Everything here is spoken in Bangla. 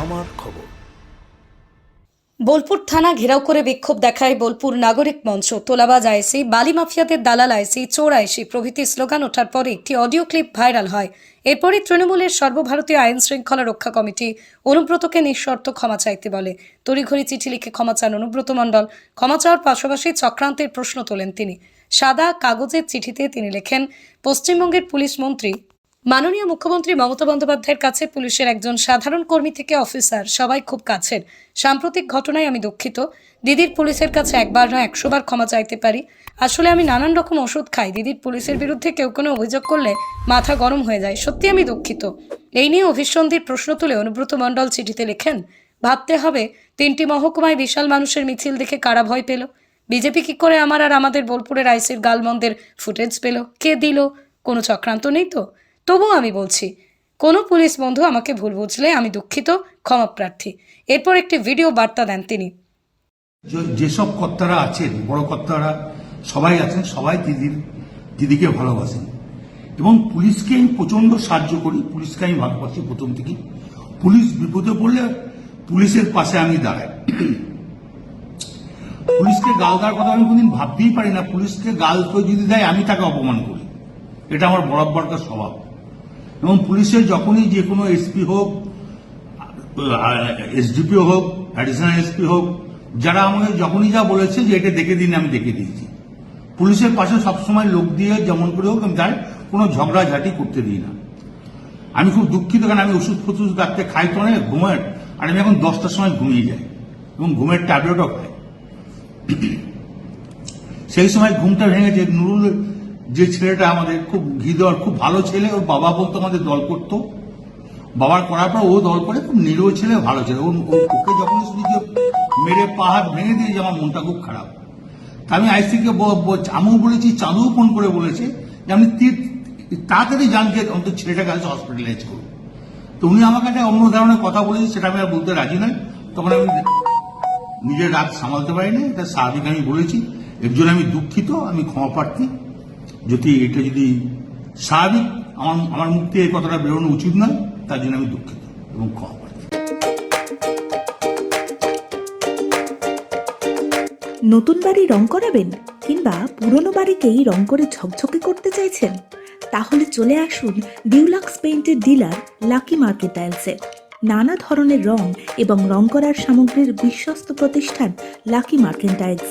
আমার খবর। বোলপুর থানা ঘেরাও করে বিক্ষোভ দেখায় বোলপুর নাগরিক মঞ্চ। তোলাবাজ আইসি, বালি মাফিয়াদের দালাল আইসি, চোর আইসি প্রভৃতি স্লোগান ওঠার পরে একটি অডিও ক্লিপ ভাইরাল হয়। এরপরই তৃণমূলের সর্বভারতীয় আইন শৃঙ্খলা রক্ষা কমিটি অনুব্রতকে নিঃশর্ত ক্ষমা চাইতে বলে। তড়িঘড়ি চিঠি লিখে ক্ষমা চান অনুব্রত মণ্ডল। ক্ষমা চাওয়ার পাশাপাশি চক্রান্তের প্রশ্ন তোলেন তিনি। সাদা কাগজের চিঠিতে তিনি লেখেন, পশ্চিমবঙ্গের পুলিশ মন্ত্রী মাননীয় মুখ্যমন্ত্রী মমতা বন্দ্যোপাধ্যায়ের কাছে পুলিশের একজন সাধারণ কর্মী থেকে অফিসার, সবাই খুব কাছের। সাম্প্রতিক ঘটনায় আমি দুঃখিত। দিদির পুলিশের কাছে একবার না একশোবার ক্ষমা চাইতে পারি। আসলে আমি নানান রকম ওষুধ খাই। দিদির পুলিশের বিরুদ্ধে কেউ কোনো অভিযোগ করলে মাথা গরম হয়ে যায়। সত্যি আমি দুঃখিত। এই নিয়ে অভিসন্ধির প্রশ্ন তুলে অনুব্রত মণ্ডল চিঠিতে লেখেন, ভাবতে হবে তিনটি মহকুমায় বিশাল মানুষের মিছিল দেখে কারা ভয় পেল? বিজেপি কি করে আমার আর আমাদের বোলপুরের আইসির গালমন্দের ফুটেজ পেল? কে দিল? কোনো চক্রান্ত নেই তো? তবুও আমি বলছি, কোনো পুলিশ বন্ধু আমাকে ভুল বুঝলে আমি দুঃখিত, ক্ষমা প্রার্থী। এরপর একটি ভিডিও বার্তা দেন তিনি। যেসব কর্তারা আছেন, বড় কর্তারা, সবাই আছেন, সবাই দিদির, দিদিকে ভালোবাসেন। এবং পুলিশকে আমি প্রচণ্ড সাহায্য করি, পুলিশকে আমি ভালোবাসি প্রথম থেকেই। পুলিশ বিপদে পড়লে পুলিশের পাশে আমি দাঁড়াই। পুলিশকে গাল দেওয়ার কথা আমি কোনদিন ভাবতেই পারি না। পুলিশকে গাল কেউ যদি দেয়, আমি তাকে অপমান করি। এটা আমার বরাবরকার স্বভাব। এবং পুলিশের যখনই যে কোনো এসপি হোক এসডিপি হোক অ্যাডিশনাল এসপি হোক, যারা আমাকে যখনই যা বলেছে যে এটা দেখে দিন, আমি দেখে দিয়েছি পুলিশের পাশে সবসময় লোক দিয়ে যেমন করে হোক, আমি তাই কোনো ঝগড়াঝাটি করতে দিই না। আমি খুব দুঃখিত, কারণ আমি ওষুধ ফষুধ রাখতে খাই তো অনেক, ঘুমের, আর আমি এখন দশটার সময় ঘুমিয়ে যাই এবং ঘুমের ট্যাবলেটও খাই। সেই সময় ঘুমটা ভেঙেছে নুরুল যে ছেলেটা আমাদের খুব ঘি দেওয়ার, খুব ভালো ছেলে, ওর বাবা বলতো আমাদের দল করতো। বাবার করার পর ও দল করে, খুব নিরীহ ছেলে, ভালো ছেলে। ওকে যখন শুনি যে মেরে পা হাত ভেঙে দিয়েছে, আমার মনটা খুব খারাপ। তা আমি আইসিকে আমিও বলেছি, চাঁদুও ফোন করে বলেছে যে তি- তাড়াতাড়ি যান যে অন্তত ছেলেটাকে আজ হসপিটালাইজ করুন। তো উনি আমার কাছে অন্য ধরনের কথা বলেছে, সেটা আমি আর বলতে রাজি নয়। তখন আমি নিজের রাগ সামালতে পারিনি, এটা স্বাভাবিক আমি বলেছি। এর জন্য আমি দুঃখিত, আমি ক্ষমা প্রার্থী। যদি এটা যদি স্বাভাবিক, আমার আমার মুখ থেকে এই কথাটা বেরোনো উচিত নয়, তার জন্য আমি দুঃখিত এবং ক্ষমা নতুন বাড়ি রং করাবেন কিংবা পুরনো বাড়িকেই রং করে ঝকঝকে করতে চাইছেন? তাহলে চলে আসুন ডিউলাক্স পেইন্টের ডিলার লাকি মার্কেট টাইলসে। নানা ধরনের রং এবং রং করার সামগ্রীর বিশ্বস্ত প্রতিষ্ঠান লাকি মার্কেন্টাইলস